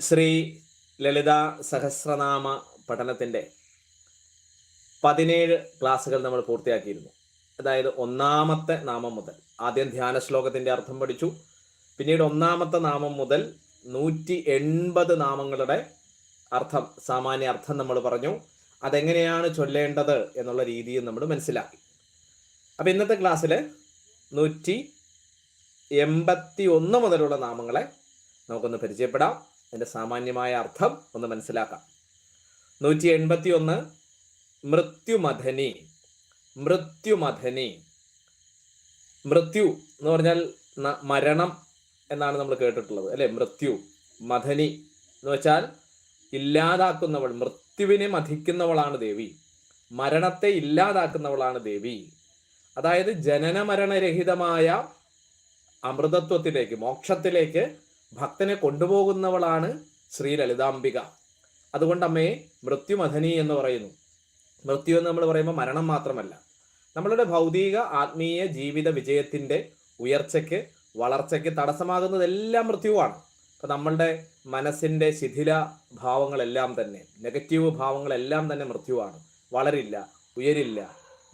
ശ്രീ ലളിത സഹസ്രനാമ പഠനത്തിന്റെ പതിനേഴ് ക്ലാസ്സുകൾ നമ്മൾ പൂർത്തിയാക്കിയിരുന്നു. അതായത് ഒന്നാമത്തെ നാമം മുതൽ. ആദ്യം ധ്യാന ശ്ലോകത്തിന്റെ അർത്ഥം പഠിച്ചു. പിന്നീട് ഒന്നാമത്തെ നാമം മുതൽ നൂറ്റി എൺപത് നാമങ്ങളുടെ അർത്ഥം സാമാന്യ അർത്ഥം നമ്മൾ പറഞ്ഞു. അതെങ്ങനെയാണ് ചൊല്ലേണ്ടത് എന്നുള്ള രീതിയും നമ്മൾ മനസ്സിലാക്കി. അപ്പം ഇന്നത്തെ ക്ലാസ്സിൽ നൂറ്റി എൺപത്തി ഒന്ന് മുതലുള്ള നാമങ്ങളെ നമുക്കൊന്ന് പരിചയപ്പെടാം. അതിന്റെ സാമാന്യമായ അർത്ഥം ഒന്ന് മനസ്സിലാക്കാം. നൂറ്റി എൺപത്തി ഒന്ന് മൃത്യുമഥനി മൃത്യുമഥനി മൃത്യു എന്ന് പറഞ്ഞാൽ മരണം എന്നാണ് നമ്മൾ കേട്ടിട്ടുള്ളത് അല്ലെ? മൃത്യു മഥനി എന്ന് വെച്ചാൽ ഇല്ലാതാക്കുന്നവൾ മൃത്യുവിനെ മഥിക്കുന്നവളാണ് ദേവി മരണത്തെ ഇല്ലാതാക്കുന്നവളാണ് ദേവി. അതായത് ജനന മരണരഹിതമായ അമൃതത്വത്തിലേക്ക് മോക്ഷത്തിലേക്ക് ഭക്തനെ കൊണ്ടുപോകുന്നവളാണ് ശ്രീ ലളിതാംബിക അതുകൊണ്ട് അമ്മയെ മൃത്യുമഥനി എന്ന് പറയുന്നു. മൃത്യു എന്ന് നമ്മൾ പറയുമ്പോൾ മരണം മാത്രമല്ല. നമ്മളുടെ ഭൗതിക ആത്മീയ ജീവിത വിജയത്തിന്റെ ഉയർച്ചയ്ക്ക് വളർച്ചയ്ക്ക് തടസ്സമാകുന്നതെല്ലാം മൃത്യുവാണ്. അപ്പം നമ്മളുടെ മനസ്സിന്റെ ശിഥില ഭാവങ്ങളെല്ലാം തന്നെ നെഗറ്റീവ് ഭാവങ്ങളെല്ലാം തന്നെ മൃത്യുവാണ്. വളരില്ല ഉയരില്ല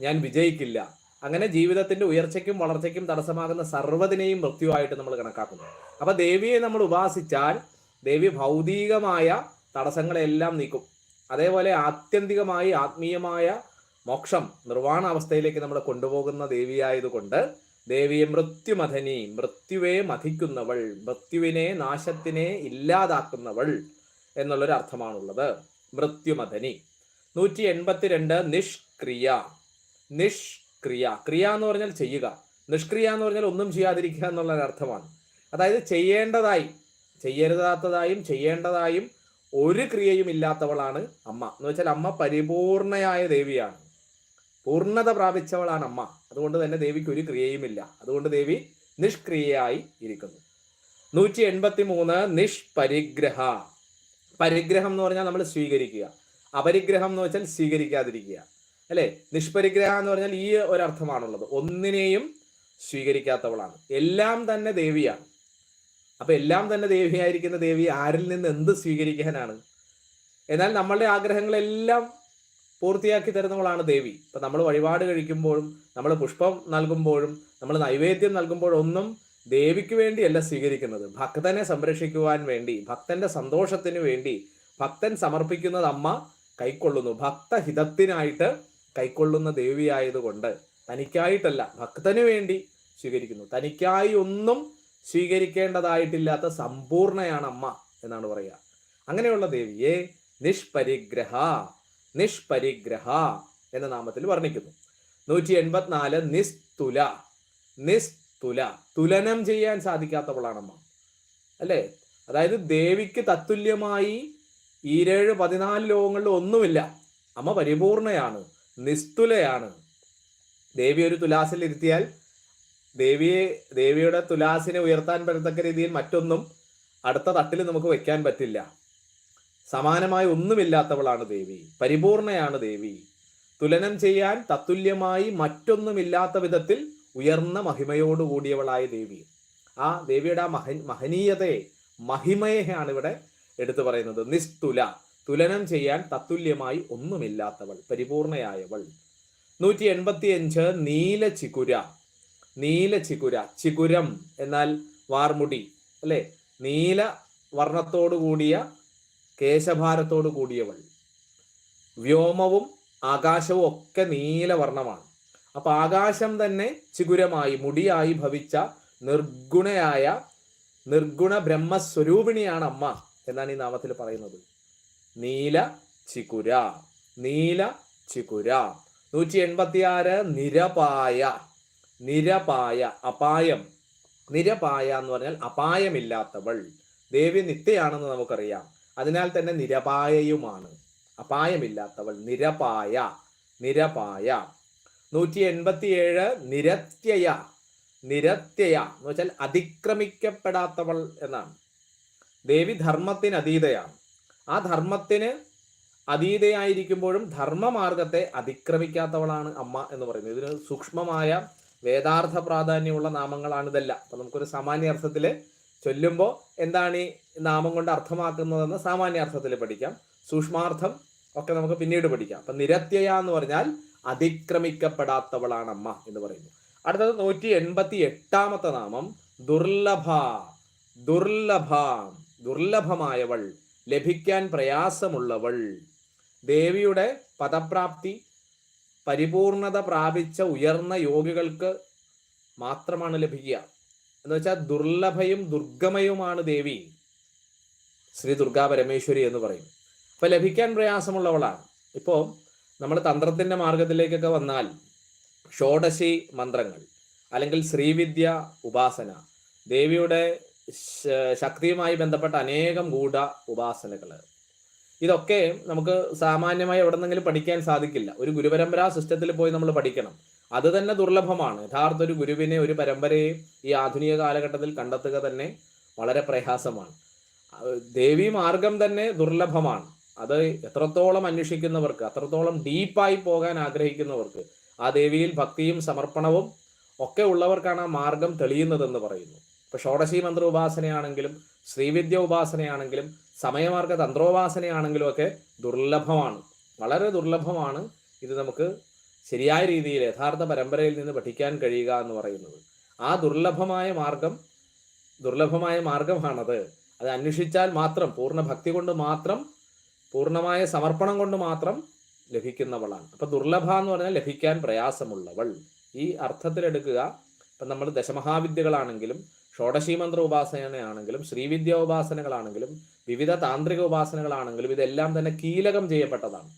ഞാൻ വിജയിക്കില്ല അങ്ങനെ ജീവിതത്തിന്റെ ഉയർച്ചയ്ക്കും വളർച്ചയ്ക്കും തടസ്സമാകുന്ന സർവതിനെയും മൃത്യുവായിട്ട് നമ്മൾ കണക്കാക്കുന്നു. അപ്പൊ ദേവിയെ നമ്മൾ ഉപാസിച്ചാൽ ദേവി ഭൗതികമായ തടസ്സങ്ങളെല്ലാം നീക്കും. അതേപോലെ ആത്യന്തികമായി ആത്മീയമായ മോക്ഷം നിർവാണ അവസ്ഥയിലേക്ക് നമ്മളെ കൊണ്ടുപോകുന്ന ദേവിയായതുകൊണ്ട് ദേവിയെ മൃത്യുമഥനി മൃത്യുവെ മഥിക്കുന്നവൾ മൃത്യുവിനെ നാശത്തിനെ ഇല്ലാതാക്കുന്നവൾ എന്നുള്ളൊരു അർത്ഥമാണുള്ളത്. മൃത്യുമഥനി നൂറ്റി എൺപത്തിരണ്ട് നിഷ്ക്രിയ. നിഷ്ക്രിയ ക്രിയ. ക്രിയ എന്ന് പറഞ്ഞാൽ ചെയ്യുക. നിഷ്ക്രിയ എന്ന് പറഞ്ഞാൽ ഒന്നും ചെയ്യാതിരിക്കുക എന്നുള്ള അർത്ഥമാണ്. അതായത് ചെയ്യേണ്ടതായി ചെയ്യരുതാത്തതായും ചെയ്യേണ്ടതായും ഒരു ക്രിയയും ഇല്ലാത്തവളാണ് അമ്മ. എന്ന് വെച്ചാൽ അമ്മ പരിപൂർണയായ ദേവിയാണ്. പൂർണത പ്രാപിച്ചവളാണ് അമ്മ. അതുകൊണ്ട് തന്നെ ദേവിക്ക് ഒരു ക്രിയയുമില്ല. അതുകൊണ്ട് ദേവി നിഷ്ക്രിയയായി ഇരിക്കുന്നു. നൂറ്റി എൺപത്തി മൂന്ന് നിഷ്പരിഗ്രഹ. പരിഗ്രഹം എന്ന് പറഞ്ഞാൽ നമ്മൾ സ്വീകരിക്കുക. അപരിഗ്രഹം എന്ന് വെച്ചാൽ സ്വീകരിക്കാതിരിക്കുക. അല്ലെ? നിഷ്പരിഗ്രഹ എന്ന് പറഞ്ഞാൽ ഈ ഒരർത്ഥമാണുള്ളത്. ഒന്നിനെയും സ്വീകരിക്കാത്തവളാണ്. എല്ലാം തന്നെ ദേവിയാണ്. അപ്പൊ എല്ലാം തന്നെ ദേവിയായിരിക്കുന്ന ദേവി ആരിൽ നിന്ന് എന്ത് സ്വീകരിക്കാനാണ്? എന്നാൽ നമ്മളുടെ ആഗ്രഹങ്ങളെല്ലാം പൂർത്തിയാക്കി തരുന്നവളാണ് ദേവി. ഇപ്പൊ നമ്മൾ വഴിപാട് കഴിക്കുമ്പോഴും നമ്മൾ പുഷ്പം നൽകുമ്പോഴും നമ്മൾ നൈവേദ്യം നൽകുമ്പോഴും ഒന്നും ദേവിക്ക് വേണ്ടിയല്ല സ്വീകരിക്കുന്നത്. ഭക്തനെ സംരക്ഷിക്കുവാൻ വേണ്ടി ഭക്തന്റെ സന്തോഷത്തിന് വേണ്ടി ഭക്തൻ സമർപ്പിക്കുന്നത് അമ്മ കൈക്കൊള്ളുന്നു. ഭക്തഹിതത്തിനായിട്ട് കൈക്കൊള്ളുന്ന ദേവിയായതുകൊണ്ട് തനിക്കായിട്ടല്ല ഭക്തന് വേണ്ടി സ്വീകരിക്കുന്നു. തനിക്കായി ഒന്നും സ്വീകരിക്കേണ്ടതായിട്ടില്ലാത്ത സമ്പൂർണയാണ് അമ്മ എന്നാണ് പറയുക. അങ്ങനെയുള്ള ദേവിയെ നിഷ്പരിഗ്രഹ നിഷ്പരിഗ്രഹ എന്ന നാമത്തിൽ വർണിക്കുന്നു. നൂറ്റി എൺപത്തിനാല് നിസ്തുല നിസ്തുല തുലനം ചെയ്യാൻ സാധിക്കാത്തവളാണ് അമ്മ. അല്ലേ? അതായത് ദേവിക്ക് തത്തുല്യമായി ഈരേഴ് പതിനാല് ലോകങ്ങളിൽ ഒന്നുമില്ല. അമ്മ പരിപൂർണയാണ്. നിസ്തുലയാണ്. ദേവി ഒരു തുലാസിൽ ഇരുത്തിയാൽ ദേവിയെ ദേവിയുടെ തുലാസിനെ ഉയർത്താൻ പറ്റത്തക്ക രീതിയിൽ മറ്റൊന്നും അടുത്ത തട്ടിൽ നമുക്ക് വെക്കാൻ പറ്റില്ല. സമാനമായി ഒന്നുമില്ലാത്തവളാണ് ദേവി. പരിപൂർണയാണ് ദേവി. തുലനം ചെയ്യാൻ തത്തുല്യമായി മറ്റൊന്നുമില്ലാത്ത വിധത്തിൽ ഉയർന്ന മഹിമയോടുകൂടിയവളായ ദേവി. ആ ദേവിയുടെ ആ മഹ മഹനീയതയെ മഹിമയെയാണ് ഇവിടെ എടുത്തു പറയുന്നത്. നിസ്തുല. തുലനം ചെയ്യാൻ തത്തുല്യമായി ഒന്നുമില്ലാത്തവൾ പരിപൂർണയായവൾ. നൂറ്റി എൺപത്തി അഞ്ച് നീല ചികുര നീല ചികുര ചികുരം എന്നാൽ വാർമുടി അല്ലെ? നീല വർണത്തോടു കൂടിയ കേശഭാരത്തോടു കൂടിയവൾ. വ്യോമവും ആകാശവും ഒക്കെ നീലവർണമാണ് അപ്പൊ ആകാശം തന്നെ ചിഗുരമായി മുടിയായി ഭവിച്ച നിർഗുണയായ നിർഗുണ ബ്രഹ്മസ്വരൂപിണിയാണ് അമ്മ എന്നാണ് ഈ നാമത്തിൽ പറയുന്നത്. നീല ചികുര നീല ചികുര. നൂറ്റി എൺപത്തി ആറ് നിരപായ നിരപായ അപായം. നിരപായ എന്ന് പറഞ്ഞാൽ അപായമില്ലാത്തവൾ. ദേവി നിത്യയാണെന്ന് നമുക്കറിയാം. അതിനാൽ തന്നെ നിരപായയുമാണ്. അപായമില്ലാത്തവൾ. നിരപായ നിരപായ. നൂറ്റി എൺപത്തിയേഴ് നിരത്യയ നിരത്യയ എന്ന് വെച്ചാൽ അതിക്രമിക്കപ്പെടാത്തവൾ എന്നാണ്. ദേവി ധർമ്മത്തിന് അതീതയാണ് ആ ധർമ്മത്തിന് അതീതയായിരിക്കുമ്പോഴും ധർമ്മമാർഗത്തെ അതിക്രമിക്കാത്തവളാണ് അമ്മ എന്ന് പറയുന്നത്. ഇതിന് സൂക്ഷ്മമായ വേദാർത്ഥ പ്രാധാന്യമുള്ള നാമങ്ങളാണ് ഇതെല്ലാം. അപ്പം നമുക്കൊരു സാമാന്യ അർത്ഥത്തിൽ ചൊല്ലുമ്പോൾ എന്താണ് ഈ നാമം കൊണ്ട് അർത്ഥമാക്കുന്നതെന്ന് സാമാന്യ അർത്ഥത്തിൽ പഠിക്കാം. സൂക്ഷ്മാർത്ഥം ഒക്കെ നമുക്ക് പിന്നീട് പഠിക്കാം. അപ്പം നിരത്യയ എന്ന് പറഞ്ഞാൽ അതിക്രമിക്കപ്പെടാത്തവളാണ് അമ്മ എന്ന് പറയുന്നു. അടുത്തത് നൂറ്റി എൺപത്തി എട്ടാമത്തെ നാമം ദുർലഭ. ദുർലഭ. ദുർലഭമായവൾ. ലഭിക്കാൻ പ്രയാസമുള്ളവൾ. ദേവിയുടെ പദപ്രാപ്തി പരിപൂർണത പ്രാപിച്ച ഉയർന്ന യോഗികൾക്ക് മാത്രമാണ് ലഭിക്കുക. എന്ന് വെച്ചാൽ ദുർലഭയും ദുർഗമയുമാണ് ദേവി. ശ്രീ ദുർഗാ പരമേശ്വരി എന്ന് പറയും. അപ്പൊ ലഭിക്കാൻ പ്രയാസമുള്ളവളാണ്. ഇപ്പോൾ നമ്മൾ തന്ത്രത്തിന്റെ മാർഗത്തിലേക്കൊക്കെ വന്നാൽ ഷോഡശി മന്ത്രങ്ങൾ അല്ലെങ്കിൽ ശ്രീവിദ്യ ഉപാസന ദേവിയുടെ ശക്തിയുമായി ബന്ധപ്പെട്ട അനേകം ഗൂഢ ഉപാസനകൾ. ഇതൊക്കെ നമുക്ക് സാമാന്യമായി എവിടെന്നെങ്കിലും പഠിക്കാൻ സാധിക്കില്ല. ഒരു ഗുരുപരമ്പരാ സിസ്റ്റത്തിൽ പോയി നമ്മൾ പഠിക്കണം. അത് തന്നെ ദുർലഭമാണ്. യഥാർത്ഥ ഒരു ഗുരുവിനെ ഒരു പരമ്പരയെ ഈ ആധുനിക കാലഘട്ടത്തിൽ കണ്ടെത്തുക തന്നെ വളരെ പ്രയാസമാണ്. ദേവി മാർഗം തന്നെ ദുർലഭമാണ്. അത് എത്രത്തോളം അന്വേഷിക്കുന്നവർക്ക് അത്രത്തോളം ഡീപ്പായി പോകാൻ ആഗ്രഹിക്കുന്നവർക്ക് ആ ദേവിയിൽ ഭക്തിയും സമർപ്പണവും ഒക്കെ ഉള്ളവർക്കാണ് ആ മാർഗം തെളിയുന്നതെന്ന് പറയുന്നു. ഇപ്പൊ ഷോഡശി മന്ത്ര ഉപാസനയാണെങ്കിലും ശ്രീവിദ്യ ഉപാസനയാണെങ്കിലും സമയമാർഗ തന്ത്രോപാസനയാണെങ്കിലും ഒക്കെ ദുർലഭമാണ്. വളരെ ദുർലഭമാണ് ഇത് നമുക്ക് ശരിയായ രീതിയിൽ യഥാർത്ഥ പരമ്പരയിൽ നിന്ന് പഠിക്കാൻ കഴിയുക എന്ന് പറയുന്നത്. ആ ദുർലഭമായ മാർഗം ദുർലഭമായ മാർഗമാണത്. അത് അന്വേഷിച്ചാൽ മാത്രം പൂർണ ഭക്തി കൊണ്ട് മാത്രം പൂർണമായ സമർപ്പണം കൊണ്ട് മാത്രം ലഭിക്കുന്നവളാണ്. അപ്പൊ ദുർലഭ എന്ന് പറഞ്ഞാൽ ലഭിക്കാൻ പ്രയാസമുള്ളവൾ. ഈ അർത്ഥത്തിലെടുക്കുക ഇപ്പം നമ്മൾ ദശമഹാവിദ്യകളാണെങ്കിലും ഷോഡശി മന്ത്ര ഉപാസനയാണെങ്കിലും ശ്രീവിദ്യ ഉപാസനകളാണെങ്കിലും വിവിധ താന്ത്രിക ഉപാസനകളാണെങ്കിലും ഇതെല്ലാം തന്നെ കീലകം ചെയ്യപ്പെട്ടതാണ്.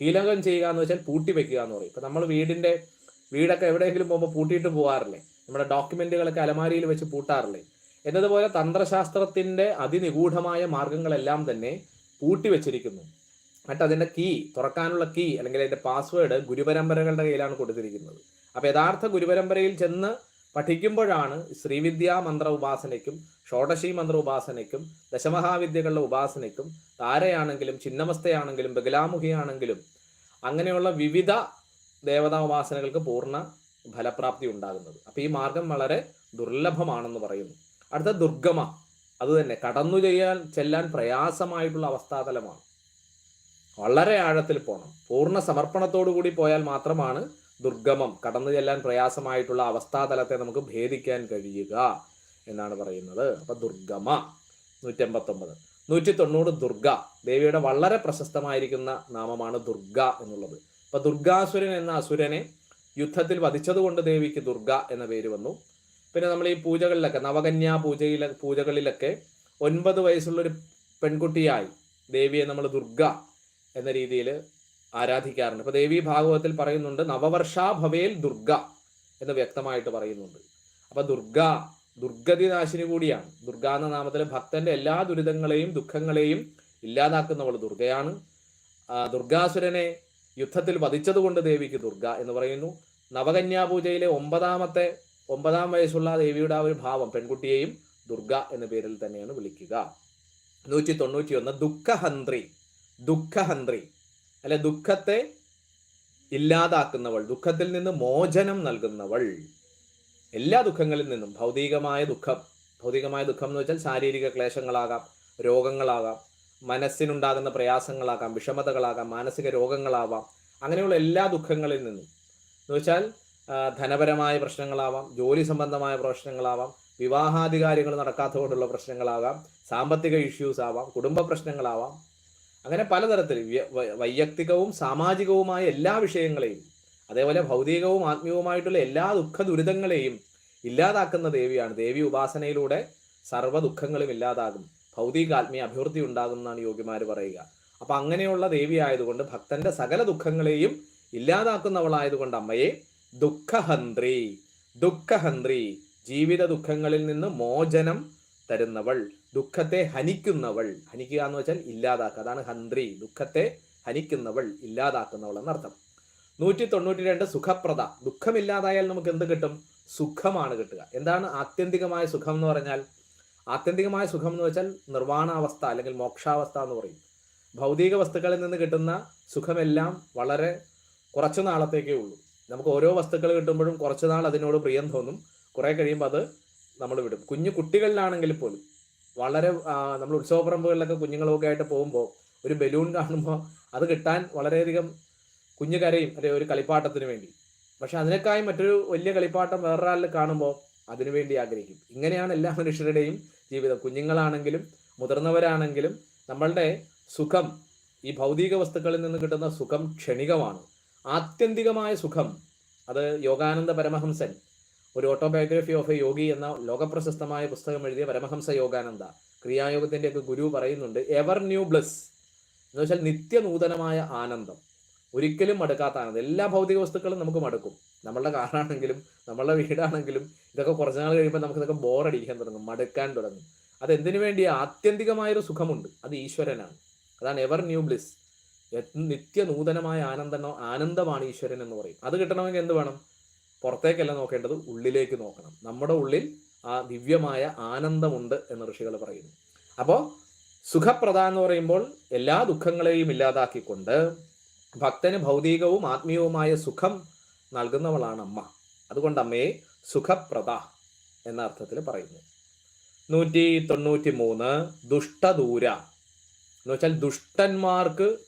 കീലകം ചെയ്യുക എന്ന് വെച്ചാൽ പൂട്ടി വെക്കുക എന്ന് പറയും. ഇപ്പം നമ്മൾ വീടിന്റെ വീടൊക്കെ എവിടെയെങ്കിലും പോകുമ്പോൾ പൂട്ടിയിട്ട് പോകാറില്ലേ? നമ്മുടെ ഡോക്യുമെന്റുകളൊക്കെ അലമാരിയിൽ വെച്ച് പൂട്ടാറില്ലേ? എന്നതുപോലെ തന്ത്രശാസ്ത്രത്തിന്റെ അതിനിഗൂഢമായ മാർഗങ്ങളെല്ലാം തന്നെ പൂട്ടി വെച്ചിരിക്കുന്നു എന്നിട്ട് അതിന്റെ കീ തുറക്കാനുള്ള കീ അല്ലെങ്കിൽ അതിന്റെ പാസ്വേഡ് ഗുരുപരമ്പരകളുടെ കയ്യിലാണ് കൊടുത്തിരിക്കുന്നത്. അപ്പോൾ യഥാർത്ഥ ഗുരുപരമ്പരയിൽ ചെന്ന് പഠിക്കുമ്പോഴാണ് ശ്രീവിദ്യാ മന്ത്ര ഉപാസനയ്ക്കും ഷോഡശി മന്ത്ര ഉപാസനയ്ക്കും ദശമഹാവിദ്യകളുടെ ഉപാസനയ്ക്കും താരയാണെങ്കിലും ചിന്നമസ്തയാണെങ്കിലും ബഗലാമുഖിയാണെങ്കിലും അങ്ങനെയുള്ള വിവിധ ദേവതാ ഉപാസനകൾക്ക് പൂർണ ഫലപ്രാപ്തി ഉണ്ടാകുന്നത്. അപ്പൊ ഈ മാർഗം വളരെ ദുർലഭമാണെന്ന് പറയുന്നു. അടുത്ത ദുർഗമ. അത് തന്നെ കടന്നു ചെയ്യാൻ ചെല്ലാൻ പ്രയാസമായിട്ടുള്ള അവസ്ഥാതലമാണ്. വളരെ ആഴത്തിൽ പോകണം പൂർണ സമർപ്പണത്തോടു കൂടി പോയാൽ മാത്രമാണ് ദുർഗമം കടന്നു ചെല്ലാൻ പ്രയാസമായിട്ടുള്ള അവസ്ഥാതലത്തെ നമുക്ക് ഭേദിക്കാൻ കഴിയുക എന്നാണ് പറയുന്നത്. അപ്പൊ ദുർഗമ നൂറ്റമ്പത്തൊമ്പത്. നൂറ്റി തൊണ്ണൂറ് ദുർഗ ദേവിയുടെ വളരെ പ്രശസ്തമായിരിക്കുന്ന നാമമാണ് ദുർഗ എന്നുള്ളത്. അപ്പൊ ദുർഗാസുരൻ എന്ന അസുരനെ യുദ്ധത്തിൽ വധിച്ചതുകൊണ്ട് ദേവിക്ക് ദുർഗ എന്ന പേര് വന്നു. പിന്നെ നമ്മൾ ഈ പൂജകളിലൊക്കെ നവകന്യാ പൂജയിലെ പൂജകളിലൊക്കെ ഒൻപത് വയസ്സുള്ള ഒരു പെൺകുട്ടിയായി ദേവിയെ നമ്മൾ ദുർഗ എന്ന രീതിയിൽ ആരാധിക്കാറുണ്ട്. ഇപ്പൊ ദേവി ഭാഗവതത്തിൽ പറയുന്നുണ്ട് നവവർഷാ ഭവേൽ ദുർഗ എന്ന് വ്യക്തമായിട്ട് പറയുന്നുണ്ട്. അപ്പൊ ദുർഗ ദുർഗതി നാശിനി കൂടിയാണ്. ദുർഗ എന്ന നാമത്തിൽ ഭക്തന്റെ എല്ലാ ദുരിതങ്ങളെയും ദുഃഖങ്ങളെയും ഇല്ലാതാക്കുന്നവൾ ദുർഗയാണ്. ദുർഗാസുരനെ യുദ്ധത്തിൽ വധിച്ചതുകൊണ്ട് ദേവിക്ക് ദുർഗ എന്ന് പറയുന്നു. നവകന്യാപൂജയിലെ ഒമ്പതാമത്തെ ഒമ്പതാം വയസ്സുള്ള ദേവിയുടെ ആ ഒരു ഭാവം പെൺകുട്ടിയെയും ദുർഗ എന്ന പേരിൽ തന്നെയാണ് വിളിക്കുക. നൂറ്റി തൊണ്ണൂറ്റി ഒന്ന് ദുഃഖഹന്ത്രി ദുഃഖഹന്ത്രി. അല്ലെ ദുഃഖത്തെ ഇല്ലാതാക്കുന്നവൾ ദുഃഖത്തിൽ നിന്ന് മോചനം നൽകുന്നവൾ. എല്ലാ ദുഃഖങ്ങളിൽ നിന്നും ഭൗതികമായ ദുഃഖം ഭൗതികമായ ദുഃഖം എന്ന് വെച്ചാൽ ശാരീരിക ക്ലേശങ്ങളാകാം രോഗങ്ങളാകാം മനസ്സിനുണ്ടാകുന്ന പ്രയാസങ്ങളാകാം വിഷമതകളാകാം മാനസിക രോഗങ്ങളാവാം. അങ്ങനെയുള്ള എല്ലാ ദുഃഖങ്ങളിൽ നിന്നും. എന്ന് വെച്ചാൽ ധനപരമായ പ്രശ്നങ്ങളാവാം ജോലി സംബന്ധമായ പ്രശ്നങ്ങളാവാം വിവാഹാധികാരികൾ നടക്കാത്തതുകൊണ്ടുള്ള പ്രശ്നങ്ങളാകാം സാമ്പത്തിക ഇഷ്യൂസ് ആവാം കുടുംബ പ്രശ്നങ്ങളാവാം അങ്ങനെ പലതരത്തിൽ വൈയക്തികവും സാമാജികവുമായ എല്ലാ വിഷയങ്ങളെയും അതേപോലെ ഭൗതികവും ആത്മീയവുമായിട്ടുള്ള എല്ലാ ദുഃഖ ദുരിതങ്ങളെയും ഇല്ലാതാക്കുന്ന ദേവിയാണ്. ദേവി ഉപാസനയിലൂടെ സർവ ദുഃഖങ്ങളും ഇല്ലാതാകും. ഭൗതിക ആത്മീയ അഭിവൃദ്ധി ഉണ്ടാകും എന്നാണ് യോഗിമാർ പറയുക. അപ്പൊ അങ്ങനെയുള്ള ദേവി ആയതുകൊണ്ട് ഭക്തന്റെ സകല ദുഃഖങ്ങളെയും ഇല്ലാതാക്കുന്നവളായതുകൊണ്ട് അമ്മയെ ദുഃഖഹന്ത്രി ദുഃഖഹന്ത്രി ജീവിത ദുഃഖങ്ങളിൽ നിന്ന് മോചനം തരുന്നവൾ. ദുഃഖത്തെ ഹനിക്കുന്നവൾ ഹനിക്കുക എന്ന് വെച്ചാൽ ഇല്ലാതാക്കുക. അതാണ് ഹന്ത്രി. ദുഃഖത്തെ ഹനിക്കുന്നവൾ ഇല്ലാതാക്കുന്നവൾ എന്നർത്ഥം. നൂറ്റി തൊണ്ണൂറ്റി രണ്ട് സുഖപ്രദ. ദുഃഖമില്ലാതായാൽ നമുക്ക് എന്ത് കിട്ടും? സുഖമാണ് കിട്ടുക. എന്താണ് ആത്യന്തികമായ സുഖം എന്ന് പറഞ്ഞാൽ? ആത്യന്തികമായ സുഖം എന്ന് വെച്ചാൽ നിർവാണാവസ്ഥ അല്ലെങ്കിൽ മോക്ഷാവസ്ഥ എന്ന് പറയും. ഭൗതിക വസ്തുക്കളിൽ നിന്ന് കിട്ടുന്ന സുഖമെല്ലാം വളരെ കുറച്ചു നാളത്തേക്കേ ഉള്ളൂ. നമുക്ക് ഓരോ വസ്തുക്കൾ കിട്ടുമ്പോഴും കുറച്ചു നാൾ അതിനോട് പ്രിയം തോന്നും. കുറെ കഴിയുമ്പോൾ അത് നമ്മൾ വിടും. കുഞ്ഞു കുട്ടികളിലാണെങ്കിൽ പോലും വളരെ നമ്മൾ ഉത്സവപ്പറമ്പുകളിലൊക്കെ കുഞ്ഞുങ്ങളൊക്കെ ആയിട്ട് പോകുമ്പോൾ ഒരു ബലൂൺ കാണുമ്പോൾ അത് കിട്ടാൻ വളരെയധികം കുഞ്ഞു കരയും അല്ലെ ഒരു കളിപ്പാട്ടത്തിന് വേണ്ടി. പക്ഷെ അതിനേക്കായി മറ്റൊരു വലിയ കളിപ്പാട്ടം വേറൊരാളിൽ കാണുമ്പോൾ അതിനുവേണ്ടി ആഗ്രഹിക്കും. ഇങ്ങനെയാണ് എല്ലാ മനുഷ്യരുടെയും ജീവിതം. കുഞ്ഞുങ്ങളാണെങ്കിലും മുതിർന്നവരാണെങ്കിലും നമ്മളുടെ സുഖം ഈ ഭൗതിക വസ്തുക്കളിൽ നിന്ന് കിട്ടുന്ന സുഖം ക്ഷണികമാണ്. ആത്യന്തികമായ സുഖം അത് യോഗാനന്ദ പരമഹംസൻ ഒരു ഓട്ടോബയോഗ്രഫി ഓഫ് എ യോഗി എന്ന ലോകപ്രശസ്തമായ പുസ്തകം എഴുതിയ പരമഹംസ യോഗാനന്ദ ക്രിയായോഗത്തിന്റെ ഒക്കെ ഗുരു പറയുന്നുണ്ട് എവർ ന്യൂ ബ്ലസ് എന്ന് വെച്ചാൽ നിത്യനൂതനമായ ആനന്ദം. ഒരിക്കലും മടുക്കാത്ത ആനന്ദം. എല്ലാ ഭൗതിക വസ്തുക്കളും നമുക്ക് മടുക്കും. നമ്മളുടെ കാറാണെങ്കിലും നമ്മളുടെ വീടാണെങ്കിലും ഇതൊക്കെ കുറച്ച് നാൾ കഴിയുമ്പോൾ നമുക്ക് ഇതൊക്കെ ബോറടിക്കാൻ തുടങ്ങും മടുക്കാൻ തുടങ്ങും. അതെന്തിനു വേണ്ടി ആത്യന്തികമായൊരു സുഖമുണ്ട്. അത് ഈശ്വരനാണ്. അതാണ് എവർ ന്യൂ ബ്ലിസ് നിത്യനൂതനമായ ആനന്ദനോ ആനന്ദമാണ് ഈശ്വരൻ എന്ന് പറയും. അത് കിട്ടണമെങ്കിൽ എന്ത് വേണം? പുറത്തേക്കല്ല നോക്കേണ്ടത് ഉള്ളിലേക്ക് നോക്കണം. നമ്മുടെ ഉള്ളിൽ ആ ദിവ്യമായ ആനന്ദമുണ്ട് എന്ന് ഋഷികൾ പറയുന്നു. അപ്പോൾ സുഖപ്രദ എന്ന് പറയുമ്പോൾ എല്ലാ ദുഃഖങ്ങളെയും ഇല്ലാതാക്കിക്കൊണ്ട് ഭക്തന് ഭൗതികവും ആത്മീയവുമായ സുഖം നൽകുന്നവളാണ് അമ്മ. അതുകൊണ്ട് അമ്മയെ സുഖപ്രദ എന്ന അർത്ഥത്തിൽ പറയുന്നു. നൂറ്റി തൊണ്ണൂറ്റി മൂന്ന് ദുഷ്ടദൂര. എന്ന് വെച്ചാൽ ദുഷ്ടന്മാർക്ക്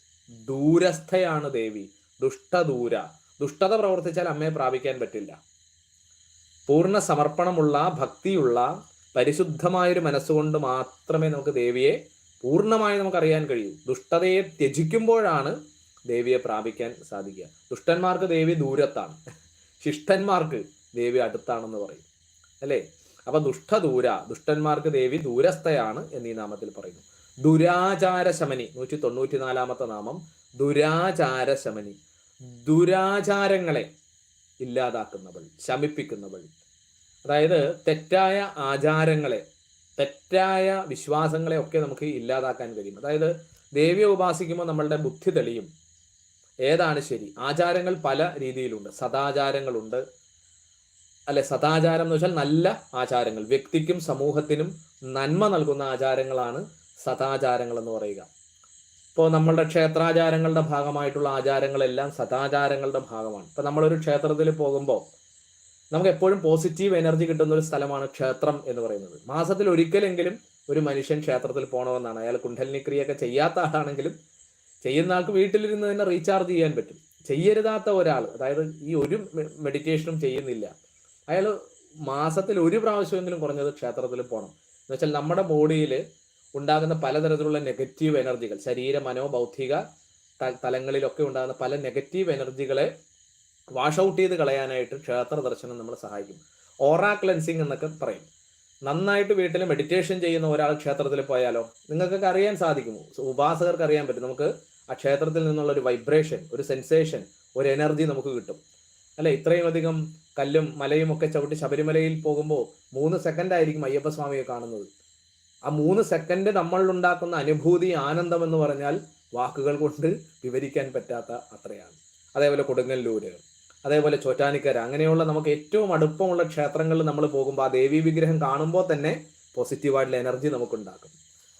ദൂരസ്ഥയാണ് ദേവി. ദുഷ്ടദൂര. ദുഷ്ടത പ്രവർത്തിച്ചാൽ അമ്മയെ പ്രാപിക്കാൻ പറ്റില്ല. പൂർണ സമർപ്പണമുള്ള ഭക്തിയുള്ള പരിശുദ്ധമായൊരു മനസ്സുകൊണ്ട് മാത്രമേ നമുക്ക് ദേവിയെ പൂർണമായി നമുക്ക് അറിയാൻ കഴിയൂ. ദുഷ്ടതയെ ത്യജിക്കുമ്പോഴാണ് ദേവിയെ പ്രാപിക്കാൻ സാധിക്കുക. ദുഷ്ടന്മാർക്ക് ദേവി ദൂരത്താണ്. ശിഷ്ടന്മാർക്ക് ദേവി അടുത്താണെന്ന് പറയും. അല്ലേ? അപ്പൊ ദുഷ്ടദൂര ദുഷ്ടന്മാർക്ക് ദേവി ദൂരസ്ഥയാണ് എന്നീ നാമത്തിൽ പറയുന്നു. ദുരാചാര ശമനി നൂറ്റി തൊണ്ണൂറ്റി നാലാമത്തെ നാമം ദുരാചാര ശമനി ദുരാചാരങ്ങളെ ഇല്ലാതാക്കുന്നവൾ ശമിപ്പിക്കുന്നവൾ. അതായത് തെറ്റായ ആചാരങ്ങളെ തെറ്റായ വിശ്വാസങ്ങളെ ഒക്കെ നമുക്ക് ഇല്ലാതാക്കാൻ കഴിയും. അതായത് ദേവിയെ ഉപാസിക്കുമ്പോൾ നമ്മളുടെ ബുദ്ധി തെളിയും. ഏതാണ് ശരി? ആചാരങ്ങൾ പല രീതിയിലുണ്ട്. സദാചാരങ്ങളുണ്ട്. അല്ലെ സദാചാരം എന്ന് വെച്ചാൽ നല്ല ആചാരങ്ങൾ. വ്യക്തിക്കും സമൂഹത്തിനും നന്മ നൽകുന്ന ആചാരങ്ങളാണ് സദാചാരങ്ങൾ എന്ന് പറയുക. ഇപ്പോൾ നമ്മളുടെ ക്ഷേത്രാചാരങ്ങളുടെ ഭാഗമായിട്ടുള്ള ആചാരങ്ങളെല്ലാം സദാചാരങ്ങളുടെ ഭാഗമാണ്. ഇപ്പം നമ്മളൊരു ക്ഷേത്രത്തിൽ പോകുമ്പോൾ നമുക്ക് എപ്പോഴും പോസിറ്റീവ് എനർജി കിട്ടുന്ന ഒരു സ്ഥലമാണ് ക്ഷേത്രം എന്ന് പറയുന്നത്. മാസത്തിൽ ഒരിക്കലെങ്കിലും ഒരു മനുഷ്യൻ ക്ഷേത്രത്തിൽ പോകണമെന്നാണ്. അയാൾ കുണ്ഡലിനി ക്രിയൊക്കെ ചെയ്യാത്ത ആളാണെങ്കിലും ചെയ്യുന്ന ആൾക്ക് വീട്ടിലിരുന്ന് തന്നെ റീചാർജ് ചെയ്യാൻ പറ്റും. ചെയ്യരുതാത്ത ഒരാൾ അതായത് ഈ ഒരു മെഡിറ്റേഷനും ചെയ്യുന്നില്ല. അയാൾ മാസത്തിൽ ഒരു പ്രാവശ്യമെങ്കിലും കുറഞ്ഞത് ക്ഷേത്രത്തിൽ പോകണം. എന്ന് വെച്ചാൽ നമ്മുടെ ബോഡിയിൽ ഉണ്ടാകുന്ന പലതരത്തിലുള്ള നെഗറ്റീവ് എനർജികൾ ശരീര മനോബൗദ്ധിക തലങ്ങളിലൊക്കെ ഉണ്ടാകുന്ന പല നെഗറ്റീവ് എനർജികളെ വാഷ് ഔട്ട് ചെയ്ത് കളയാനായിട്ട് ക്ഷേത്ര ദർശനം നമ്മളെ സഹായിക്കും. ഓറാ ക്ലെൻസിങ് എന്നൊക്കെ പറയും. നന്നായിട്ട് വീട്ടിൽ മെഡിറ്റേഷൻ ചെയ്യുന്ന ഒരാൾ ക്ഷേത്രത്തിൽ പോയാലോ നിങ്ങൾക്കൊക്കെ അറിയാൻ സാധിക്കും ഉപാസകർക്ക് അറിയാൻ പറ്റും. നമുക്ക് ആ ക്ഷേത്രത്തിൽ നിന്നുള്ള ഒരു വൈബ്രേഷൻ ഒരു സെൻസേഷൻ ഒരു എനർജി നമുക്ക് കിട്ടും. അല്ലെ? ഇത്രയും അധികം കല്ലും മലയും ഒക്കെ ചവിട്ടി ശബരിമലയിൽ പോകുമ്പോൾ മൂന്ന് സെക്കൻഡ് ആയിരിക്കും അയ്യപ്പസ്വാമിയെ കാണുന്നത്. ആ മൂന്ന് സെക്കൻഡ് നമ്മളിലുണ്ടാക്കുന്ന അനുഭൂതി ആനന്ദം എന്ന് പറഞ്ഞാൽ വാക്കുകൾ കൊണ്ട് വിവരിക്കാൻ പറ്റാത്ത അത്രയാണ്. അതേപോലെ കൊടുങ്ങല്ലൂര് അതേപോലെ ചോറ്റാനിക്കര അങ്ങനെയുള്ള നമുക്ക് ഏറ്റവും അടുപ്പമുള്ള ക്ഷേത്രങ്ങളിൽ നമ്മൾ പോകുമ്പോൾ ആ ദേവീ വിഗ്രഹം കാണുമ്പോൾ തന്നെ പോസിറ്റീവായിട്ടുള്ള എനർജി നമുക്കുണ്ടാക്കും.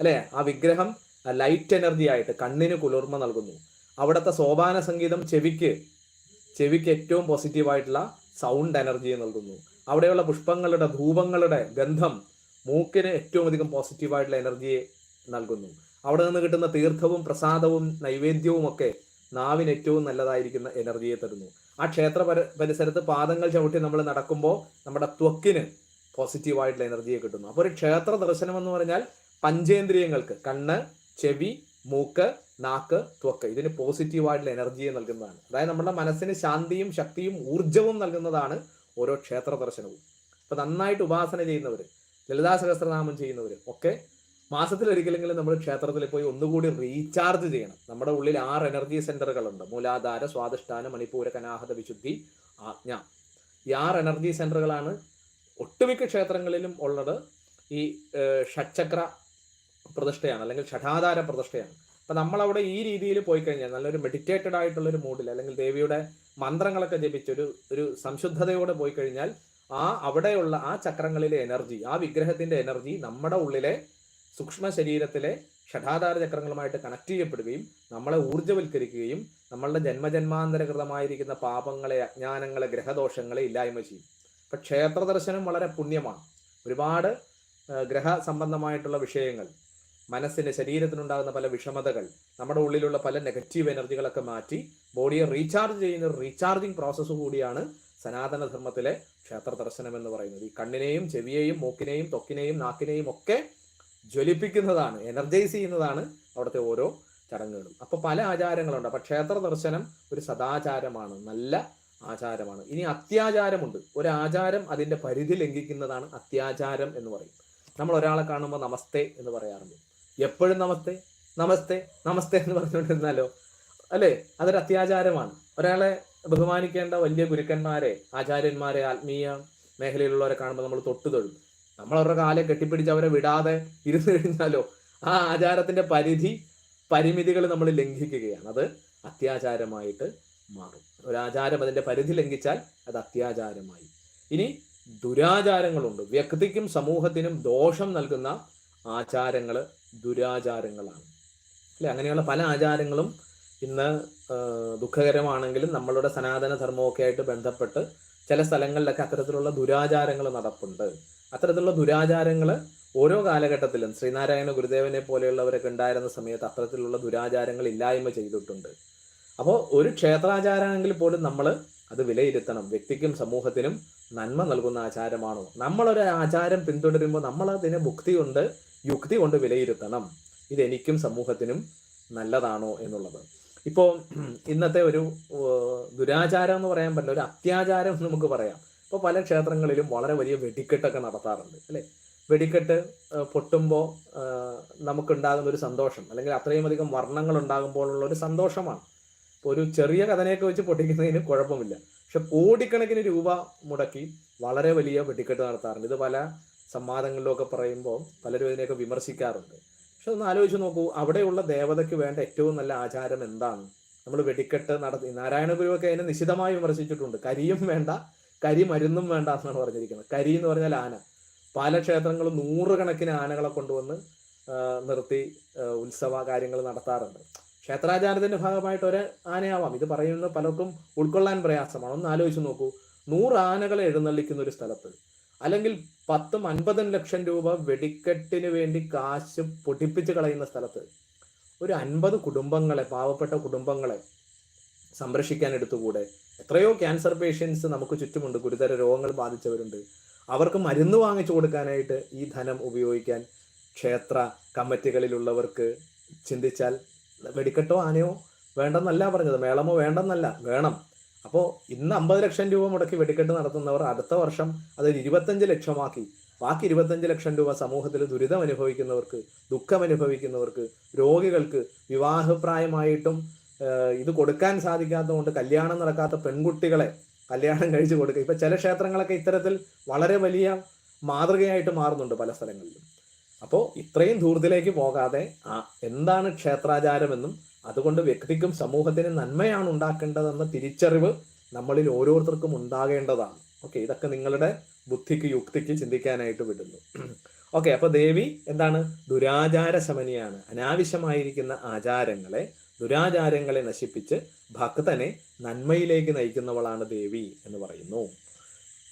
അല്ലേ? ആ വിഗ്രഹം ലൈറ്റ് എനർജി ആയിട്ട് കണ്ണിന് കുളിർമ നൽകുന്നു. അവിടുത്തെ സോപാന സംഗീതം ചെവിക്ക് ചെവിക്ക് ഏറ്റവും പോസിറ്റീവായിട്ടുള്ള സൗണ്ട് എനർജി നൽകുന്നു. അവിടെയുള്ള പുഷ്പങ്ങളുടെ ധൂപങ്ങളുടെ ഗന്ധം മൂക്കിന് ഏറ്റവും അധികം പോസിറ്റീവായിട്ടുള്ള എനർജിയെ നൽകുന്നു. അവിടെ നിന്ന് കിട്ടുന്ന തീർത്ഥവും പ്രസാദവും നൈവേദ്യവും ഒക്കെ നാവിന് ഏറ്റവും നല്ലതായിരിക്കുന്ന എനർജിയെ തരുന്നു. ആ ക്ഷേത്ര പരിസരത്ത് പാദങ്ങൾ ചവിട്ടി നമ്മൾ നടക്കുമ്പോൾ നമ്മുടെ ത്വക്കിന് പോസിറ്റീവായിട്ടുള്ള എനർജിയെ കിട്ടുന്നു. അപ്പോൾ ഒരു ക്ഷേത്ര ദർശനം എന്ന് പറഞ്ഞാൽ പഞ്ചേന്ദ്രിയങ്ങൾക്ക് കണ്ണ് ചെവി മൂക്ക് നാക്ക് ത്വക്ക് ഇതിന് പോസിറ്റീവായിട്ടുള്ള എനർജിയെ നൽകുന്നതാണ്. അതായത് നമ്മുടെ മനസ്സിന് ശാന്തിയും ശക്തിയും ഊർജവും നൽകുന്നതാണ് ഓരോ ക്ഷേത്ര ദർശനവും. അപ്പൊ നന്നായിട്ട് ഉപാസന ചെയ്യുന്നവർ ലളിതാ സഹസ്രനാമം ചെയ്യുന്നവർ ഒക്കെ മാസത്തിൽ ഒരിക്കലെങ്കിലും നമ്മൾ ക്ഷേത്രത്തിൽ പോയി ഒന്നുകൂടി റീചാർജ് ചെയ്യണം. നമ്മുടെ ഉള്ളിൽ ആറ് എനർജി സെന്ററുകളുണ്ട്. മൂലാധാര സ്വാധിഷ്ഠാന മണിപ്പൂര കനാഹത വിശുദ്ധി ആജ്ഞ. ഈ ആറ് എനർജി സെന്ററുകളാണ് ഒട്ടുമിക്ക ക്ഷേത്രങ്ങളിലും ഉള്ളത്. ഈ ഷഡ്ചക്ര പ്രതിഷ്ഠയാണ് അല്ലെങ്കിൽ ഷഠാധാര പ്രതിഷ്ഠയാണ്. അപ്പം നമ്മളവിടെ ഈ രീതിയിൽ പോയി കഴിഞ്ഞാൽ നല്ലൊരു മെഡിറ്റേറ്റഡ് ആയിട്ടുള്ളൊരു മൂഡിൽ അല്ലെങ്കിൽ ദേവിയുടെ മന്ത്രങ്ങളൊക്കെ ജപിച്ച് ഒരു ഒരു സംശുദ്ധതയോടെ പോയി കഴിഞ്ഞാൽ ആ അവിടെയുള്ള ആ ചക്രങ്ങളിലെ എനർജി ആ വിഗ്രഹത്തിന്റെ എനർജി നമ്മുടെ ഉള്ളിലെ സൂക്ഷ്മ ശരീരത്തിലെ ഷഠാധാര ചക്രങ്ങളുമായിട്ട് കണക്ട് ചെയ്യപ്പെടുകയും നമ്മളെ ഊർജവൽക്കരിക്കുകയും നമ്മളുടെ ജന്മജന്മാന്തരകൃതമായിരിക്കുന്ന പാപങ്ങളെ അജ്ഞാനങ്ങളെ ഗ്രഹദോഷങ്ങളെ ഇല്ലായ്മ ചെയ്യും. അപ്പൊ ക്ഷേത്ര ദർശനം വളരെ പുണ്യമാണ്. ഒരുപാട് ഗ്രഹ സംബന്ധമായിട്ടുള്ള വിഷയങ്ങൾ മനസ്സിന് ശരീരത്തിനുണ്ടാകുന്ന പല വിഷമതകൾ നമ്മുടെ ഉള്ളിലുള്ള പല നെഗറ്റീവ് എനർജികളൊക്കെ മാറ്റി ബോഡിയെ റീചാർജ് ചെയ്യുന്ന റീചാർജിങ് പ്രോസസ്സ് കൂടിയാണ് സനാതന ധർമ്മത്തിലെ ക്ഷേത്ര ദർശനം എന്ന് പറയുന്നത്. ഈ കണ്ണിനെയും ചെവിയെയും മൂക്കിനെയും തൊക്കിനെയും നാക്കിനെയും ഒക്കെ ജ്വലിപ്പിക്കുന്നതാണ് എനർജൈസ് ചെയ്യുന്നതാണ് അവിടുത്തെ ഓരോ ചടങ്ങുകളും. അപ്പോൾ പല ആചാരങ്ങളുണ്ട്. അപ്പൊ ക്ഷേത്ര ദർശനം ഒരു സദാചാരമാണ് നല്ല ആചാരമാണ്. ഇനി അത്യാചാരമുണ്ട്. ഒരു ആചാരം അതിന്റെ പരിധി ലംഘിക്കുന്നതാണ് അത്യാചാരം എന്ന് പറയും. നമ്മൾ ഒരാളെ കാണുമ്പോൾ നമസ്തേ എന്ന് പറയാറുണ്ട്. എപ്പോഴും നമസ്തേ നമസ്തേ നമസ്തേ എന്ന് പറഞ്ഞുകൊണ്ടിരുന്നാലോ? അല്ലേ? അതൊരു അത്യാചാരമാണ്. ഒരാളെ ബഹുമാനിക്കേണ്ട വലിയ ഗുരുക്കന്മാരെ ആചാര്യന്മാരെ ആത്മീയ മേഖലയിലുള്ളവരെ കാണുമ്പോൾ നമ്മൾ തൊട്ടു നമ്മൾ അവരുടെ കാലെ കെട്ടിപ്പിടിച്ച് അവരെ വിടാതെ ഇരുന്ന് കഴിഞ്ഞാലോ ആ ആചാരത്തിന്റെ പരിധി പരിമിതികൾ നമ്മൾ ലംഘിക്കുകയാണ്. അത് അത്യാചാരമായിട്ട് മാറും. ഒരു ആചാരം അതിന്റെ പരിധി ലംഘിച്ചാൽ അത് അത്യാചാരമായി. ഇനി ദുരാചാരങ്ങളുണ്ട്. വ്യക്തിക്കും സമൂഹത്തിനും ദോഷം നൽകുന്ന ആചാരങ്ങൾ ദുരാചാരങ്ങളാണ്. അല്ലെ? അങ്ങനെയുള്ള പല ആചാരങ്ങളും ഇന്ന് ദുഃഖകരമാണെങ്കിലും നമ്മളുടെ സനാതന ധർമ്മമൊക്കെ ആയിട്ട് ബന്ധപ്പെട്ട് ചില സ്ഥലങ്ങളിലൊക്കെ അത്തരത്തിലുള്ള ദുരാചാരങ്ങൾ നടപ്പുണ്ട്. അത്തരത്തിലുള്ള ദുരാചാരങ്ങൾ ഓരോ കാലഘട്ടത്തിലും ശ്രീനാരായണ ഗുരുദേവനെ പോലെയുള്ളവരൊക്കെ ഉണ്ടായിരുന്ന സമയത്ത് അത്തരത്തിലുള്ള ദുരാചാരങ്ങൾ ഇല്ലായ്മ ചെയ്തിട്ടുണ്ട്. അപ്പോൾ ഒരു ക്ഷേത്രാചാരമാണെങ്കിൽ പോലും നമ്മൾ അത് വിലയിരുത്തണം. വ്യക്തിക്കും സമൂഹത്തിനും നന്മ നൽകുന്ന ആചാരമാണോ? നമ്മളൊരു ആചാരം പിന്തുടരുമ്പോൾ നമ്മൾ അതിനെ ഭുക്തി കൊണ്ട് യുക്തി കൊണ്ട് വിലയിരുത്തണം. ഇതെനിക്കും സമൂഹത്തിനും നല്ലതാണോ എന്നുള്ളത്. ഇപ്പോൾ ഇന്നത്തെ ഒരു ദുരാചാരം എന്ന് പറയാൻ പറ്റില്ല ഒരു അത്യാചാരം എന്ന് നമുക്ക് പറയാം. ഇപ്പോൾ പല ക്ഷേത്രങ്ങളിലും വളരെ വലിയ വെടിക്കെട്ടൊക്കെ നടത്താറുണ്ട് അല്ലേ? വെടിക്കെട്ട് പൊട്ടുമ്പോൾ നമുക്കുണ്ടാകുന്ന ഒരു സന്തോഷം അല്ലെങ്കിൽ അത്രയും അധികം വർണങ്ങൾ ഉണ്ടാകുമ്പോഴുള്ള ഒരു സന്തോഷമാണ്. ഇപ്പോൾ ഒരു ചെറിയ കഥനയൊക്കെ വെച്ച് പൊട്ടിക്കുന്നതിന് കുഴപ്പമില്ല. പക്ഷെ കോടിക്കണക്കിന് രൂപ മുടക്കി വളരെ വലിയ വെടിക്കെട്ട് നടത്താറുണ്ട്. ഇത് പല സംവാദങ്ങളിലൊക്കെ പറയുമ്പോൾ പലരും ഇതിനെയൊക്കെ വിമർശിക്കാറുണ്ട്. പക്ഷെ ഒന്ന് ആലോചിച്ച് നോക്കൂ അവിടെയുള്ള ദേവതയ്ക്ക് വേണ്ട ഏറ്റവും നല്ല ആചാരം എന്താണ്? നമ്മൾ വെടിക്കെട്ട് നടത്തി നാരായണ ഗുരുവൊക്കെ അതിനെ നിശിതമായി വിമർശിച്ചിട്ടുണ്ട്. കരിയും വേണ്ട കരി മരുന്നും വേണ്ട എന്നാണ് പറഞ്ഞിരിക്കുന്നത്. കരി എന്ന് പറഞ്ഞാൽ ആന. പല ക്ഷേത്രങ്ങളും നൂറുകണക്കിന് ആനകളെ കൊണ്ടുവന്ന് നിർത്തി ഉത്സവ കാര്യങ്ങൾ നടത്താറുണ്ട്. ക്ഷേത്രാചാരത്തിന്റെ ഭാഗമായിട്ട് ഒരു ആനയാവാം. ഇത് പറയുന്ന പലർക്കും ഉൾക്കൊള്ളാൻ പ്രയാസമാണ്. ഒന്ന് ആലോചിച്ച് നോക്കൂ. നൂറ് ആനകളെ എഴുന്നള്ളിക്കുന്ന ഒരു സ്ഥലത്ത് അല്ലെങ്കിൽ പത്തും അൻപതും ലക്ഷം രൂപ വെടിക്കെട്ടിന് വേണ്ടി കാശ് പൊടിപ്പിച്ച് കളയുന്ന സ്ഥലത്ത് ഒരു അൻപത് കുടുംബങ്ങളെ പാവപ്പെട്ട കുടുംബങ്ങളെ സംരക്ഷിക്കാൻ എടുത്തുകൂടെ? എത്രയോ ക്യാൻസർ പേഷ്യൻസ് നമുക്ക് ചുറ്റുമുണ്ട്. ഗുരുതര രോഗങ്ങൾ ബാധിച്ചവരുണ്ട്. അവർക്ക് മരുന്ന് വാങ്ങിച്ചു കൊടുക്കാനായിട്ട് ഈ ധനം ഉപയോഗിക്കാൻ ക്ഷേത്ര കമ്മിറ്റികളിലുള്ളവർക്ക് ചിന്തിച്ചാൽ വെടിക്കെട്ടോ ആനയോ? വേണ്ടെന്നല്ല പറഞ്ഞത്. മേളമോ വേണ്ടെന്നല്ല. വേണം. അപ്പോൾ ഇന്ന് അമ്പത് ലക്ഷം രൂപ മുടക്കി വെടിക്കെട്ട് നടത്തുന്നവർ അടുത്ത വർഷം അത് ഇരുപത്തഞ്ച് ലക്ഷമാക്കി. ബാക്കി ഇരുപത്തഞ്ച് ലക്ഷം രൂപ സമൂഹത്തിൽ ദുരിതം അനുഭവിക്കുന്നവർക്ക് ദുഃഖം അനുഭവിക്കുന്നവർക്ക് രോഗികൾക്ക് വിവാഹപ്രായമായിട്ടും ഇത് കൊടുക്കാൻ സാധിക്കാത്തതുകൊണ്ട് കല്യാണം നടക്കാത്ത പെൺകുട്ടികളെ കല്യാണം കഴിച്ചു കൊടുക്കുക. ഇപ്പം ചില ക്ഷേത്രങ്ങളൊക്കെ ഇത്തരത്തിൽ വളരെ വലിയ മാതൃകയായിട്ട് മാറുന്നുണ്ട് പല സ്ഥലങ്ങളിലും. അപ്പോൾ ഇത്രയും ദൂരത്തിലേക്ക് പോകാതെ എന്താണ് ക്ഷേത്രാചാരമെന്നും അതുകൊണ്ട് വ്യക്തിക്കും സമൂഹത്തിനും നന്മയാണ് ഉണ്ടാക്കേണ്ടതെന്ന തിരിച്ചറിവ് നമ്മളിൽ ഓരോരുത്തർക്കും ഉണ്ടാകേണ്ടതാണ്. ഓക്കെ ഇതൊക്കെ നിങ്ങളുടെ ബുദ്ധിക്ക് യുക്തിക്ക് ചിന്തിക്കാനായിട്ട് വിടുന്നു. ഓക്കെ അപ്പൊ ദേവി എന്താണ്? ദുരാചാര ശമനിയാണ്. അനാവശ്യമായിരിക്കുന്ന ആചാരങ്ങളെ ദുരാചാരങ്ങളെ നശിപ്പിച്ച് ഭക്തനെ നന്മയിലേക്ക് നയിക്കുന്നവളാണ് ദേവി എന്ന് പറയുന്നു.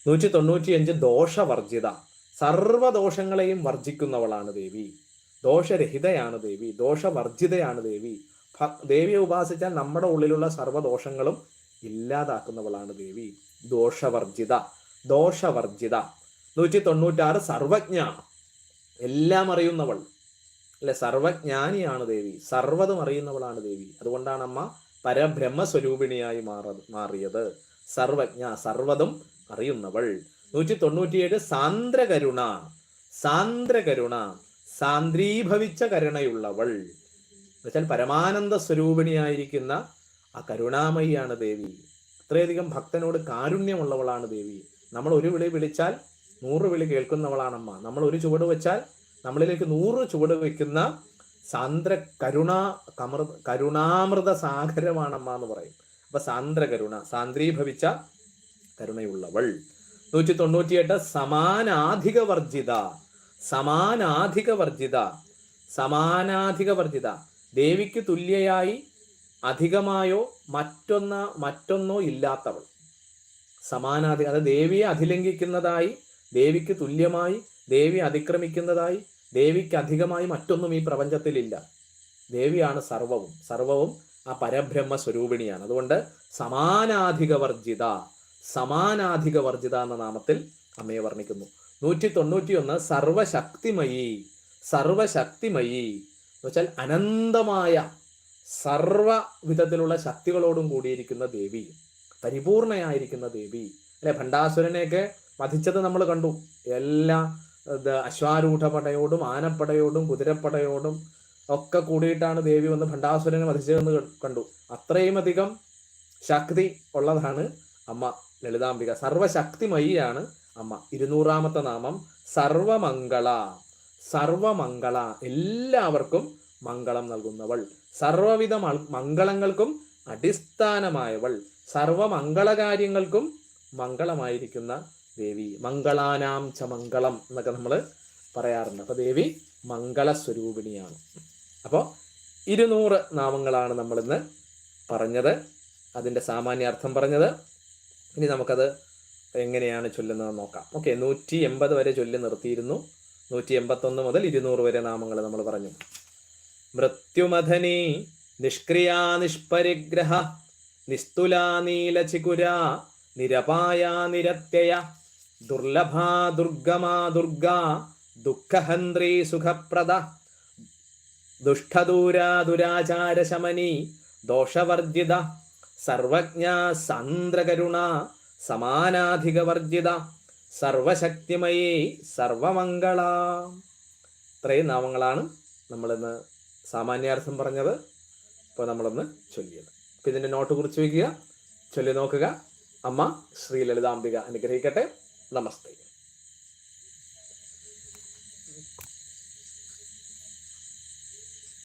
നൂറ്റി തൊണ്ണൂറ്റിയഞ്ച് ദോഷവർജിത. സർവദോഷങ്ങളെയും വർജിക്കുന്നവളാണ് ദേവി. ദോഷരഹിതയാണ് ദേവി. ദോഷവർജിതയാണ് ദേവി. ദേവിയെ ഉപാസിച്ചാൽ നമ്മുടെ ഉള്ളിലുള്ള സർവദോഷങ്ങളും ഇല്ലാതാക്കുന്നവളാണ് ദേവി. ദോഷവർജിത ദോഷവർജിത. നൂറ്റി തൊണ്ണൂറ്റാറ് സർവജ്ഞ. എല്ലാം അറിയുന്നവൾ. അല്ലെ സർവജ്ഞാനിയാണ് ദേവി. സർവതും അറിയുന്നവളാണ് ദേവി. അതുകൊണ്ടാണ് അമ്മ പരബ്രഹ്മസ്വരൂപിണിയായി മാറ മാറിയത്. സർവജ്ഞ സർവതും അറിയുന്നവൾ. നൂറ്റി തൊണ്ണൂറ്റിയേഴ് സാന്ദ്രകരുണ. സാന്ദ്രകരുണ. സാന്ദ്രീഭവിച്ച കരുണയുള്ളവൾ. എന്നുവെച്ചാൽ പരമാനന്ദ സ്വരൂപിണിയായിരിക്കുന്ന ആ കരുണാമയിയാണ് ദേവി. അത്രയധികം ഭക്തനോട് കാരുണ്യമുള്ളവളാണ് ദേവി. നമ്മൾ ഒരു വിളി വിളിച്ചാൽ നൂറ് വിളി കേൾക്കുന്നവളാണമ്മ. നമ്മൾ ഒരു ചുവട് വെച്ചാൽ നമ്മളിലേക്ക് നൂറ് ചുവട് വെക്കുന്ന സാന്ദ്ര കരുണ കമൃ കരുണാമൃത സാഗരമാണമ്മ എന്ന് പറയും. അപ്പൊ സാന്ദ്ര കരുണ സാന്ദ്രീഭവിച്ച കരുണയുള്ളവൾ. നൂറ്റി തൊണ്ണൂറ്റിയെട്ട് സമാനാധിക വർജിത സമാനാധിക വർജിത സമാനാധിക വർജിത ദേവിക്ക് തുല്യയായി അധികമായോ മറ്റൊന്ന മറ്റൊന്നോ ഇല്ലാത്തവൾ. സമാനാധി അത് ദേവിയെ അധിലംഘിക്കുന്നതായി ദേവിക്ക് തുല്യമായി ദേവി അതിക്രമിക്കുന്നതായി ദേവിക്ക് അധികമായി മറ്റൊന്നും ഈ പ്രപഞ്ചത്തിലില്ല. ദേവിയാണ് സർവവും. സർവവും ആ പരബ്രഹ്മ സ്വരൂപിണിയാണ് അതുകൊണ്ട് സമാനാധികവർജിത സമാനാധികവർജിത എന്ന നാമത്തിൽ അമ്മയെ വർണിക്കുന്നു. നൂറ്റി തൊണ്ണൂറ്റിയൊന്ന് സർവശക്തിമയി സർവശക്തിമയി. വെച്ചാൽ അനന്തമായ സർവ വിധത്തിലുള്ള ശക്തികളോടും കൂടിയിരിക്കുന്ന ദേവി പരിപൂർണയായിരിക്കുന്ന ദേവി അല്ലെ? ഭണ്ഡാസുരനെയൊക്കെ വധിച്ചത് നമ്മൾ കണ്ടു. എല്ലാ അശ്വാരൂഢപടയോടും ആനപ്പടയോടും കുതിരപ്പടയോടും ഒക്കെ കൂടിയിട്ടാണ് ദേവി വന്ന് ഭണ്ഡാസുരനെ വധിച്ചതെന്ന് കണ്ടു. അത്രയും അധികം ശക്തി ഉള്ളതാണ് അമ്മ ലളിതാംബിക. സർവശക്തിമയിയാണ് അമ്മ. ഇരുന്നൂറാമത്തെ നാമം സർവമംഗള. സർവമംഗള എല്ലാവർക്കും മംഗളം നൽകുന്നവൾ. സർവവിധ മംഗളങ്ങൾക്കും അടിസ്ഥാനമായവൾ. സർവമംഗളകാര്യങ്ങൾക്കും മംഗളമായിരിക്കുന്ന ദേവി. മംഗളാനാം ച മംഗളം എന്നൊക്കെ നമ്മൾ പറയാറുണ്ട്. അപ്പൊ ദേവി മംഗളസ്വരൂപിണിയാണ്. അപ്പോൾ ഇരുന്നൂറ് നാമങ്ങളാണ് നമ്മളിന്ന് പറഞ്ഞത്. അതിന്റെ സാമാന്യാർത്ഥം പറഞ്ഞത്. ഇനി നമുക്കത് എങ്ങനെയാണ് ചൊല്ലുന്നത് നോക്കാം. ഓക്കെ നൂറ്റി എൺപത് വരെ ചൊല്ലി നിർത്തിയിരുന്നു. നൂറ്റി എൺപത്തൊന്ന് മുതൽ ഇരുന്നൂറ് വരെ നാമങ്ങൾ നമ്മൾ പറഞ്ഞു. മൃത്യുമധനി നിഷ്ക്രിയാ നിഷ്പരിഗ്രഹ നിസ്തുലാ നീലചികുര നിരപായ നിരത്യയ ദുർലഭാ ദുർഗമാ ദുർഗ ദുഃഖഹന്ത്രി സുഖപ്രദ ദുഷ്ടദൂരാ ദുരാചാരശമനി ദോഷവർജിത സർവജ്ഞ സാന്ദ്രകരുണ സമാനാധികവർജിത സർവശക്തിമയേ സർവമംഗള. ഇത്രയും നാമങ്ങളാണ് നമ്മളിന്ന് സാമാന്യാർത്ഥം പറഞ്ഞത്. ഇപ്പോൾ നമ്മളൊന്ന് ചൊല്ലിയത്. അപ്പം ഇതിന്റെ നോട്ട് കുറിച്ച് വയ്ക്കുക. ചൊല്ലി നോക്കുക. അമ്മ ശ്രീ ലളിതാംബിക അനുഗ്രഹിക്കട്ടെ. നമസ്തേ.